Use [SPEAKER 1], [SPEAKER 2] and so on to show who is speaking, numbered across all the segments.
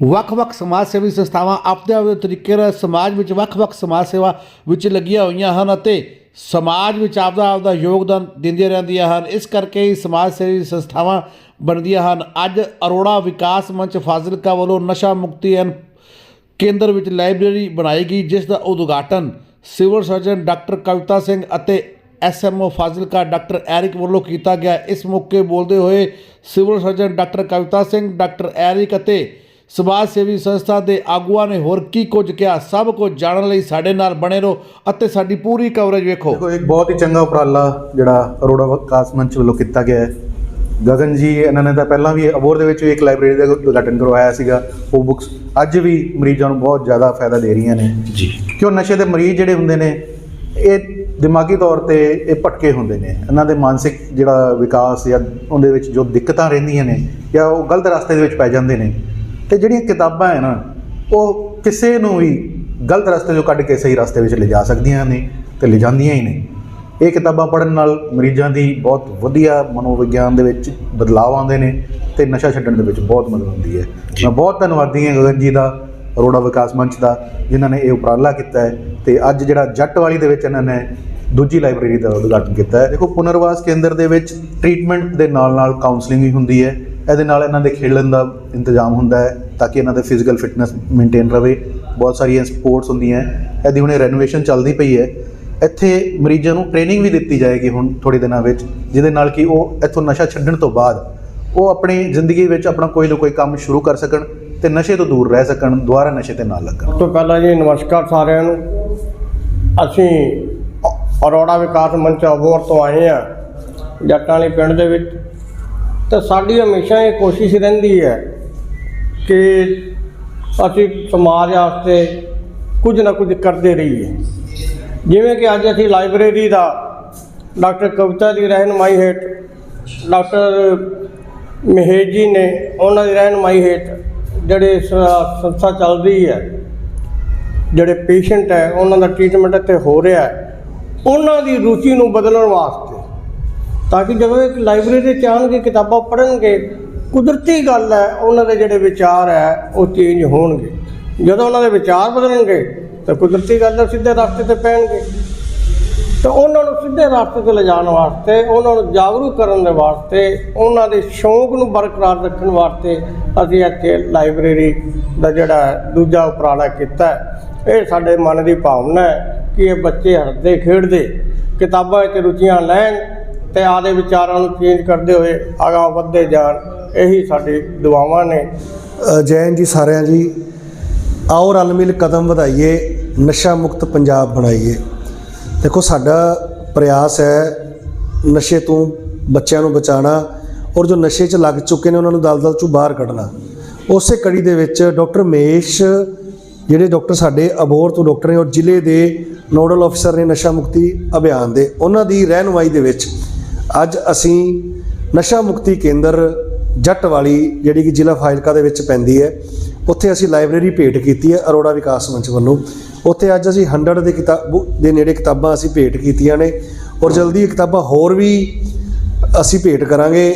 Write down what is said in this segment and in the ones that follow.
[SPEAKER 1] ਵੱਖ-ਵੱਖ ਸਮਾਜ ਸੇਵੀ ਸੰਸਥਾਵਾਂ ਆਪਦੇ ਆਪਦੇ ਤਰੀਕੇ ਨਾਲ ਸਮਾਜ ਵਿੱਚ ਵੱਖ-ਵੱਖ ਸਮਾਜ ਸੇਵਾ ਵਿੱਚ ਲੱਗੀਆਂ ਹੋਈਆਂ ਹਨ ਅਤੇ ਸਮਾਜ ਵਿੱਚ ਆਪਦਾ ਆਪਦਾ ਯੋਗਦਾਨ ਦਿੰਦੀਆਂ ਰਹਿੰਦੀਆਂ ਹਨ। ਇਸ ਕਰਕੇ ਹੀ ਸਮਾਜ ਸੇਵੀ ਸੰਸਥਾਵਾਂ ਬਣਦੀਆਂ ਹਨ। ਅੱਜ ਅਰੋੜਾ ਵਿਕਾਸ ਮੰਚ ਫਾਜ਼ਿਲਕਾ ਵੱਲੋਂ ਨਸ਼ਾ ਮੁਕਤੀ ਐਨ ਕੇਂਦਰ ਵਿੱਚ ਲਾਇਬ੍ਰੇਰੀ ਬਣਾਈ ਗਈ, ਜਿਸ ਦਾ ਉਦਘਾਟਨ civil surgeon doctor Kavita Singh ਅਤੇ ਐਸਐਮਓ ਫਾਜ਼ਿਲਕਾ ਡਾਕਟਰ ਐਰਿਕ ਵੱਲੋਂ ਕੀਤਾ ਗਿਆ। ਇਸ ਮੌਕੇ ਬੋਲਦੇ ਹੋਏ civil surgeon doctor Kavita Singh, doctor Eric ਅਤੇ ਸਮਾਜ ਸੇਵੀ ਸੰਸਥਾ ਦੇ ਆਗੂਆਂ ਨੇ ਹੋਰ ਕੀ ਕੁਝ ਕਿਹਾ? ਸਭ ਕੁਝ ਜਾਣਨ ਲਈ ਸਾਡੇ ਨਾਲ ਬਣੇ ਰਹੋ ਅਤੇ ਸਾਡੀ ਪੂਰੀ ਕਵਰੇਜ ਵੇਖੋ।
[SPEAKER 2] ਦੇਖੋ ਇੱਕ ਬਹੁਤ ਹੀ ਚੰਗਾ ਉਪਰਾਲਾ ਜਿਹੜਾ ਅਰੋੜਾ ਵਿਕਾਸ ਮੰਚ ਵੱਲੋਂ ਕੀਤਾ ਗਿਆ ਹੈ। ਗਗਨ ਜੀ ਇਹਨਾਂ ਨੇ ਤਾਂ ਪਹਿਲਾਂ ਵੀ ਅਬੋਰ ਦੇ ਵਿੱਚ ਵੀ ਇੱਕ ਲਾਇਬ੍ਰੇਰੀ ਦਾ ਉਦਘਾਟਨ ਕਰਵਾਇਆ ਸੀਗਾ ਉਹ ਬੁੱਕਸ ਅੱਜ ਵੀ ਮਰੀਜ਼ਾਂ ਨੂੰ ਬਹੁਤ ਜ਼ਿਆਦਾ ਫਾਇਦਾ ਦੇ ਰਹੀਆਂ ਨੇ।
[SPEAKER 1] ਜੀ।
[SPEAKER 2] ਕਿਉਂ ਨਸ਼ੇ ਦੇ ਮਰੀਜ਼ ਜਿਹੜੇ ਹੁੰਦੇ ਨੇ ਇਹ ਦਿਮਾਗੀ ਤੌਰ ਤੇ ਇਹ ਭਟਕੇ ਹੁੰਦੇ ਨੇ। ਇਹਨਾਂ ਦੇ ਮਾਨਸਿਕ ਜਿਹੜਾ ਵਿਕਾਸ ਜਾਂ ਉਹਦੇ ਵਿੱਚ ਜੋ ਦਿੱਕਤਾਂ ਰਹਿੰਦੀਆਂ ਨੇ ਜਾਂ ਉਹ ਗਲਤ ਰਸਤੇ ਦੇ ਵਿੱਚ ਪੈ ਜਾਂਦੇ ਨੇ। ਤੇ ਜਿਹੜੀਆਂ ਕਿਤਾਬਾਂ ਹੈ ਨਾ ਉਹ ਕਿਸੇ ਨੂੰ ਵੀ ਗਲਤ ਰਸਤੇ ਤੋਂ ਕੱਢ ਕੇ ਸਹੀ ਰਸਤੇ ਵਿੱਚ ਲਿਜਾ ਸਕਦੀਆਂ ਨੇ ਤੇ ਲਿਜਾਂਦੀਆਂ ਹੀ ਨੇ। ਇਹ ਕਿਤਾਬਾਂ ਪੜ੍ਹਨ ਨਾਲ ਮਰੀਜ਼ਾਂ ਦੀ ਬਹੁਤ ਵਧੀਆ ਮਨੋਵਿਗਿਆਨ ਦੇ ਵਿੱਚ ਬਦਲਾਅ ਆਉਂਦੇ ਨੇ ਤੇ ਨਸ਼ਾ ਛੱਡਣ ਦੇ ਵਿੱਚ ਬਹੁਤ ਮਦਦ ਹੁੰਦੀ ਹੈ। ਮੈਂ ਬਹੁਤ ਧੰਨਵਾਦੀ ਹਾਂ ਗਗਨ ਜੀ ਦਾ ਅਰੋੜਾ ਵਿਕਾਸ ਮੰਚ ਦਾ ਜਿਨ੍ਹਾਂ ਨੇ ਇਹ ਉਪਰਾਲਾ ਕੀਤਾ ਹੈ ਤੇ ਅੱਜ ਜਿਹੜਾ ਜੱਟਵਾਲੀ ਦੇ ਵਿੱਚ ਇਹਨਾਂ ਨੇ ਦੂਜੀ ਲਾਇਬ੍ਰੇਰੀ ਦਾ ਉਦਘਾਟਨ ਕੀਤਾ ਹੈ। ਦੇਖੋ ਪੁਨਰਵਾਸ ਕੇਂਦਰ ਦੇ ਵਿੱਚ ਟ੍ਰੀਟਮੈਂਟ ਦੇ ਨਾਲ ਨਾਲ ਕਾਉਂਸਲਿੰਗ ਵੀ ਹੁੰਦੀ ਹੈ। ਇਹਦੇ ਨਾਲ ਇਹਨਾਂ ਦੇ ਖੇਡਣ ਦਾ ਇੰਤਜ਼ਾਮ ਹੁੰਦਾ ਹੈ। ਤਾਂ ਕਿ ਇਹਨਾਂ ਦੇ ਫਿਜ਼ੀਕਲ ਫਿਟਨੈਸ ਮੇਨਟੇਨ ਰਵੇ। ਬਹੁਤ ਸਾਰੀਆਂ ਸਪੋਰਟਸ ਹੁੰਦੀਆਂ ਇਹਦੀ ਹੁਣੇ ਰੈਨੋਵੇਸ਼ਨ ਚੱਲਦੀ ਪਈ ਹੈ। ਇੱਥੇ ਮਰੀਜ਼ਾਂ ਨੂੰ ਟ੍ਰੇਨਿੰਗ ਵੀ ਦਿੱਤੀ ਜਾਏਗੀ ਹੁਣ ਥੋੜੇ ਦਿਨਾਂ ਵਿੱਚ, ਜਿਹਦੇ ਨਾਲ ਕਿ ਉਹ ਇੱਥੋਂ ਨਸ਼ਾ ਛੱਡਣ ਤੋਂ ਬਾਅਦ ਉਹ ਆਪਣੀ ਜ਼ਿੰਦਗੀ ਵਿੱਚ ਆਪਣਾ ਕੋਈ ਨਾ ਕੋਈ ਕੰਮ ਸ਼ੁਰੂ ਕਰ ਸਕਣ ਤੇ ਨਸ਼ੇ ਤੋਂ ਦੂਰ ਰਹਿ ਸਕਣ, ਦੁਬਾਰਾ ਨਸ਼ੇ ਤੇ ਨਾ ਲੱਗਣ।
[SPEAKER 3] ਸਭ ਤੋਂ ਪਹਿਲਾਂ ਜੀ, ਨਮਸਕਾਰ ਸਾਰਿਆਂ ਨੂੰ। ਅਸੀਂ ਅ- ਅਰੋੜਾ ਵਿਕਾਸ ਮੰਚ ਅਬੋਰ ਤੋਂ ਆਏ ਆ ਜੱਟਾਂ ਵਾਲੇ ਪਿੰਡ ਦੇ ਵਿੱਚ। ਤੇ ਸਾਡੀ ਹਮੇਸ਼ਾ ਇਹ ਕੋਸ਼ਿਸ਼ ਰਹਿੰਦੀ ਹੈ ਕਿ ਅਸੀਂ ਸਮਾਜ ਵਾਸਤੇ ਕੁਝ ਨਾ ਕੁਝ ਕਰਦੇ ਰਹੀਏ। ਜਿਵੇਂ ਕਿ ਅੱਜ ਅਸੀਂ ਲਾਇਬ੍ਰੇਰੀ ਦਾ ਡਾਕਟਰ ਕਵਿਤਾ ਦੀ ਰਹਿਨਮਾਈ ਹੇਠ ਡਾਕਟਰ ਮਹੇਸ਼ ਜੀ ਨੇ ਉਹਨਾਂ ਦੀ ਰਹਿਨਮਾਈ ਹੇਠ ਜਿਹੜੇ ਸੰਸਥਾ ਚੱਲ ਰਹੀ ਹੈ, ਜਿਹੜੇ ਪੇਸ਼ੈਂਟ ਹੈ, ਉਹਨਾਂ ਦਾ ਟ੍ਰੀਟਮੈਂਟ ਇੱਥੇ ਹੋ ਰਿਹਾ ਹੈ। ਉਹਨਾਂ ਦੀ ਰੁਚੀ ਨੂੰ ਬਦਲਣ ਵਾਸਤੇ ਤਾਂ ਕਿ ਜਦੋਂ ਇੱਕ ਲਾਇਬ੍ਰੇਰੀ ਚ ਆਉਣਗੇ, ਕਿਤਾਬਾਂ ਪੜ੍ਹਨਗੇ ਕੁਦਰਤੀ ਗੱਲ ਹੈ, ਉਹਨਾਂ ਦੇ ਜਿਹੜੇ ਵਿਚਾਰ ਹੈ, ਉਹ ਚੇਂਜ ਹੋਣਗੇ। ਜਦੋਂ ਉਹਨਾਂ ਦੇ ਵਿਚਾਰ ਬਦਲਣਗੇ, ਤਾਂ ਕੁਦਰਤੀ ਗੱਲ ਹੈ ਸਿੱਧੇ ਰਸਤੇ ਤੇ ਪੈਣਗੇ। ਤਾਂ ਉਹਨਾਂ ਨੂੰ ਸਿੱਧੇ ਰਸਤੇ ਤੇ ਲਿਜਾਣ ਵਾਸਤੇ, ਉਹਨਾਂ ਨੂੰ ਜਾਗਰੂਕ ਕਰਨ ਦੇ ਵਾਸਤੇ, ਉਹਨਾਂ ਦੇ ਸ਼ੌਂਕ ਨੂੰ ਬਰਕਰਾਰ ਰੱਖਣ ਵਾਸਤੇ ਅਸੀਂ ਇੱਥੇ ਲਾਇਬ੍ਰੇਰੀ ਦਾ ਜਿਹੜਾ ਹੈ, ਦੂਜਾ ਉਪਰਾਲਾ ਕੀਤਾ ਇਹ ਸਾਡੇ ਮਨ ਦੀ ਭਾਵਨਾ ਹੈ ਕਿ ਇਹ ਬੱਚੇ ਹੱਸਦੇ, ਖੇਡਦੇ, ਕਿਤਾਬਾਂ ਵਿੱਚ ਰੁਚੀਆਂ ਲੈਣ ਤੇ ਆਦੇ ਵਿਚਾਰਾਂ ਨੂੰ ਚੇਂਜ ਕਰਦੇ ਹੋਏ ਅਗਾਂਹ ਵਧਦੇ ਜਾਣ। ਇਹੀ ਸਾਡੀ ਦੁਆਵਾਂ ਨੇ।
[SPEAKER 4] ਜੈਨ ਜੀ ਸਾਰਿਆਂ ਜੀ, ਆਓ ਰਲ ਮਿਲ ਕਦਮ ਵਧਾਈਏ, ਨਸ਼ਾ ਮੁਕਤ ਪੰਜਾਬ ਬਣਾਈਏ। ਦੇਖੋ, ਸਾਡਾ ਪ੍ਰਯਾਸ ਹੈ ਨਸ਼ੇ ਤੋਂ ਬੱਚਿਆਂ ਨੂੰ ਬਚਾਉਣਾ ਔਰ ਜੋ ਨਸ਼ੇ 'ਚ ਲੱਗ ਚੁੱਕੇ ਨੇ, ਉਹਨਾਂ ਨੂੰ ਦਲਦਲ 'ਚੋਂ ਬਾਹਰ ਕੱਢਣਾ। ਉਸੇ ਕੜੀ ਦੇ ਵਿੱਚ ਡਾਕਟਰ ਮੇਸ਼, ਜਿਹੜੇ ਡਾਕਟਰ ਸਾਡੇ ਅਬੋਰ ਤੋਂ ਡਾਕਟਰ ਨੇ ਔਰ ਜ਼ਿਲ੍ਹੇ ਦੇ ਨੋਡਲ ਅਫਸਰ ਨੇ ਨਸ਼ਾ ਮੁਕਤੀ ਅਭਿਆਨ ਦੇ, ਉਹਨਾਂ ਦੀ ਰਹਿਨੁਮਾਈ ਦੇ ਵਿੱਚ ਅੱਜ ਅਸੀਂ ਨਸ਼ਾ ਮੁਕਤੀ ਕੇਂਦਰ ਜੱਟ ਵਾਲੀ ਜਿਹੜੀ ਕਿ ਜ਼ਿਲ੍ਹਾ ਫਾਜ਼ਿਲਕਾ ਦੇ ਵਿੱਚ ਪੈਂਦੀ ਹੈ, ਉੱਥੇ ਅਸੀਂ ਲਾਇਬ੍ਰੇਰੀ ਭੇਟ ਕੀਤੀ ਹੈ ਅਰੋੜਾ ਵਿਕਾਸ ਮੰਚ ਵੱਲੋਂ। ਉੱਥੇ ਅੱਜ ਅਸੀਂ 100 ਦੇ ਕਿਤਾਬ ਦੇ ਨੇੜੇ ਕਿਤਾਬਾਂ ਅਸੀਂ ਭੇਟ ਕੀਤੀਆਂ ਨੇ ਔਰ ਜਲਦੀ ਇਹ ਕਿਤਾਬਾਂ ਹੋਰ ਵੀ ਅਸੀਂ ਭੇਟ ਕਰਾਂਗੇ।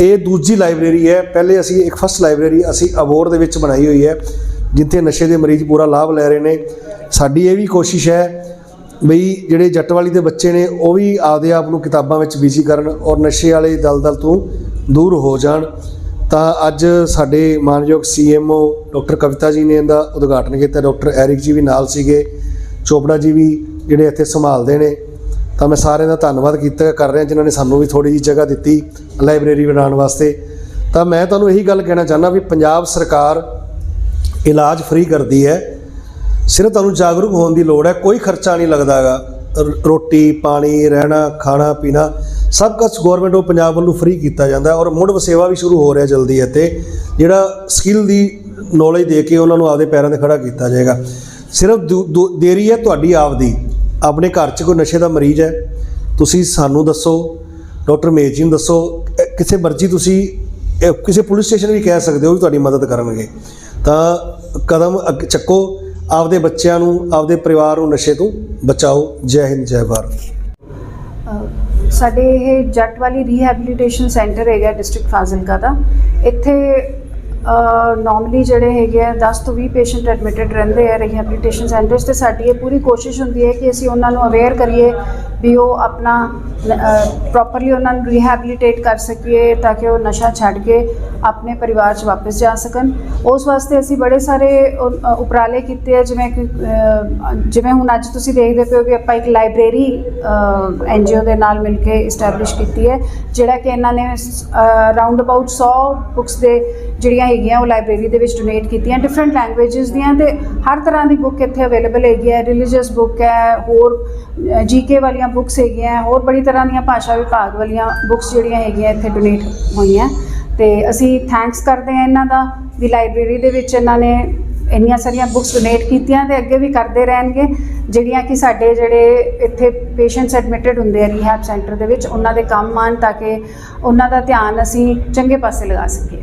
[SPEAKER 4] ਇਹ ਦੂਜੀ ਲਾਇਬ੍ਰੇਰੀ ਹੈ, ਪਹਿਲੇ ਅਸੀਂ ਇੱਕ ਫਸਟ ਲਾਇਬ੍ਰੇਰੀ ਅਸੀਂ ਅਬੋਰ ਦੇ ਵਿੱਚ ਬਣਾਈ ਹੋਈ ਹੈ, ਜਿੱਥੇ ਨਸ਼ੇ ਦੇ ਮਰੀਜ਼ ਪੂਰਾ ਲਾਭ ਲੈ ਰਹੇ ਨੇ। ਸਾਡੀ ਇਹ ਵੀ ਕੋਸ਼ਿਸ਼ ਹੈ ਬਈ ਜਿਹੜੇ ਜੱਟ ਵਾਲੀ ਦੇ ਬੱਚੇ ਨੇ, ਉਹ ਵੀ ਆਪਦੇ ਆਪ ਨੂੰ ਕਿਤਾਬਾਂ ਵਿੱਚ ਬਿਜ਼ੀ ਕਰਨ ਔਰ ਨਸ਼ੇ ਵਾਲੇ ਦਲਦਲ ਤੋਂ ਦੂਰ ਹੋ ਜਾਣ, ਤਾਂ ਅੱਜ ਸਾਡੇ ਮਾਨਯੋਗ ਸੀਐਮਓ ਡਾਕਟਰ ਕਵਿਤਾ ਜੀ ਨੇ ਇਹਦਾ ਉਦਘਾਟਨ ਕੀਤਾ। ਡਾਕਟਰ ਐਰਿਕ ਜੀ ਵੀ ਨਾਲ ਸੀਗੇ। ਚੋਪੜਾ ਜੀ ਵੀ ਜਿਹੜੇ ਇੱਥੇ ਸੰਭਾਲਦੇ ਨੇ। ਤਾਂ ਮੈਂ ਸਾਰਿਆਂ ਦਾ ਧੰਨਵਾਦ ਕੀਤਾ, ਕਰ ਰਿਹਾ ਜਿਨ੍ਹਾਂ ਨੇ ਸਾਨੂੰ ਵੀ ਥੋੜੀ ਜਿਹੀ ਜਗ੍ਹਾ ਦਿੱਤੀ ਲਾਇਬ੍ਰੇਰੀ ਬਣਾਉਣ ਵਾਸਤੇ। ਤਾਂ ਮੈਂ ਤੁਹਾਨੂੰ ਇਹੀ ਗੱਲ ਕਹਿਣਾ ਚਾਹੁੰਦਾ ਵੀ ਪੰਜਾਬ ਸਰਕਾਰ ਇਲਾਜ ਫ੍ਰੀ ਕਰਦੀ ਹੈ। ਸਿਰਫ ਤੁਹਾਨੂੰ ਜਾਗਰੂਕ ਹੋਣ ਦੀ ਲੋੜ ਹੈ, ਕੋਈ ਖਰਚਾ ਨਹੀਂ ਲੱਗਦਾਗਾ ਰੋਟੀ, ਪਾਣੀ, ਰਹਿਣਾ, ਖਾਣਾ, ਪੀਣਾ। ਸਭ ਕੁਝ ਗਵਰਨਮੈਂਟ ਉਹ ਪੰਜਾਬ ਵੱਲੋਂ ਫ੍ਰੀ ਕੀਤਾ ਜਾਂਦਾ ਔਰ ਮੁੜ ਵਸੇਵਾ ਵੀ ਸ਼ੁਰੂ ਹੋ ਰਿਹਾ ਜਲਦੀ ਇੱਥੇ, ਜਿਹੜਾ ਸਕਿੱਲ ਦੀ ਨੌਲੇਜ ਦੇ ਕੇ ਉਹਨਾਂ ਨੂੰ ਆਪਦੇ ਪੈਰਾਂ ਤੇ ਖੜਾ ਕੀਤਾ ਜਾਏਗਾ। ਸਿਰਫ ਦੂ- ਦੂ- ਦੇਰੀ ਹੈ ਤੁਹਾਡੀ ਆਪਦੀ। ਆਪਣੇ ਘਰ 'ਚ ਕੋਈ ਨਸ਼ੇ ਦਾ ਮਰੀਜ਼ ਹੈ, ਤੁਸੀਂ ਸਾਨੂੰ ਦੱਸੋ, ਡਾਕਟਰ ਮੇਜ ਜੀ ਨੂੰ ਦੱਸੋ ਕਿਸੇ ਮਰਜ਼ੀ ਤੁਸੀਂ ਕਿਸੇ ਪੁਲਿਸ ਸਟੇਸ਼ਨ ਵੀ ਕਹਿ ਸਕਦੇ ਹੋ ਵੀ ਤੁਹਾਡੀ ਮਦਦ ਕਰਨਗੇ। ਤਾਂ ਕਦਮ ਅੱਗੇ, ਚੱਕੋ, ਆਪਦੇ ਬੱਚਿਆਂ ਨੂੰ, ਆਪਦੇ ਪਰਿਵਾਰ ਨੂੰ ਨਸ਼ੇ ਤੋਂ ਬਚਾਓ। ਜੈ ਹਿੰਦ, ਜੈ ਭਾਰਤ।
[SPEAKER 5] ਸਾਡੇ ਇਹ ਜੱਟ ਵਾਲੀ ਰੀਹੈਬਿਲਿਟੇਸ਼ਨ ਸੈਂਟਰ ਹੈਗਾ ਡਿਸਟ੍ਰਿਕਟ ਫਾਜ਼ਿਲਕਾ ਦਾ। ਇੱਥੇ ਨਾਰਮਲੀ ਜਿਹੜੇ ਹੈਗੇ ਆ 10 ਤੋਂ 20 ਪੇਸ਼ੈਂਟ ਐਡਮਿਟਡ ਰਹਿੰਦੇ ਆ ਰੀਹੈਬਿਲਿਟੇਸ਼ਨ ਸੈਂਟਰਸ ਤੇ ਸਾਡੀ ਇਹ ਪੂਰੀ ਕੋਸ਼ਿਸ਼ ਹੁੰਦੀ ਹੈ ਕਿ ਅਸੀਂ ਉਹਨਾਂ ਨੂੰ ਅਵੇਅਰ ਕਰੀਏ ਵੀ ਉਹ ਆਪਣਾ ਪ੍ਰੋਪਰਲੀ ਉਹਨਾਂ ਨੂੰ ਰੀਹੈਬਿਲਿਟੇਟ ਕਰ ਸਕੀਏ ਤਾਂ ਕਿ ਉਹ ਨਸ਼ਾ ਛੱਡ ਕੇ ਆਪਣੇ ਪਰਿਵਾਰ 'ਚ ਵਾਪਸ ਜਾ ਸਕਣ। ਉਸ ਵਾਸਤੇ ਅਸੀਂ ਬੜੇ ਸਾਰੇ ਉਪਰਾਲੇ ਕੀਤੇ ਆ, ਜਿਵੇਂ ਕਿ ਜਿਵੇਂ ਹੁਣ ਅੱਜ ਤੁਸੀਂ ਦੇਖਦੇ ਪਏ ਹੋ ਕਿ ਆਪਾਂ ਇੱਕ ਲਾਇਬ੍ਰੇਰੀ ਐਨਜੀਓ ਦੇ ਨਾਲ ਮਿਲ ਕੇ ਇਸਟੈਬਲਿਸ਼ ਕੀਤੀ ਹੈ, ਜਿਹੜਾ ਕਿ ਇਹਨਾਂ ਨੇ ਰਾਉਂਡ ਅਬਾਊਟ 100 ਬੁੱਕਸ ਦੇ ਜਿਹੜੀਆਂ ਹੈਗੀਆਂ, ਉਹ ਲਾਇਬ੍ਰੇਰੀ ਦੇ ਵਿੱਚ ਡੋਨੇਟ ਕੀਤੀਆਂ ਡਿਫਰੈਂਟ ਲੈਂਗੁਏजेस ਦੀਆਂ ਤੇ ਹਰ ਤਰ੍ਹਾਂ ਦੀ ਬੁੱਕ ਇੱਥੇ ਅਵੇਲੇਬਲ ਹੈਗੀ ਹੈ। ਰਿਲੀਜੀਅਸ ਬੁੱਕ ਹੈ, ਹੋਰ ਜੀਕੇ ਵਾਲੀਆਂ ਬੁੱਕਸ ਹੈਗੀਆਂ, ਹੋਰ ਬੜੀ ਤਰ੍ਹਾਂ ਦੀਆਂ ਭਾਸ਼ਾ ਵਿਭਾਗ ਵਾਲੀਆਂ ਬੁੱਕਸ ਜਿਹੜੀਆਂ ਹੈਗੀਆਂ ਇੱਥੇ ਡੋਨੇਟ ਹੋਈਆਂ। ਤੇ ਅਸੀਂ ਥੈਂਕਸ ਕਰਦੇ ਹਾਂ ਇਹਨਾਂ ਦਾ, ਵੀ ਲਾਇਬ੍ਰੇਰੀ ਦੇ ਵਿੱਚ ਇਹਨਾਂ ਨੇ ਇੰਨੀਆਂ ਸਾਰੀਆਂ ਬੁੱਕਸ ਡੋਨੇਟ ਕੀਤੀਆਂ ਤੇ ਅੱਗੇ ਵੀ ਕਰਦੇ ਰਹਿਣਗੇ। ਜਿਹੜੀਆਂ ਕਿ ਸਾਡੇ ਜਿਹੜੇ ਇੱਥੇ ਪੇਸ਼ੈਂਟਸ ਐਡਮਿਟਡ ਹੁੰਦੇ ਆ ਰੀਹੈਬ ਸੈਂਟਰ ਦੇ ਵਿੱਚ, ਉਹਨਾਂ ਦੇ ਕੰਮ ਆਉਣ ਤਾਂ ਕਿ ਉਹਨਾਂ ਦਾ ਧਿਆਨ ਅਸੀਂ ਚੰਗੇ ਪਾਸੇ ਲਗਾ ਸਕੀਏ।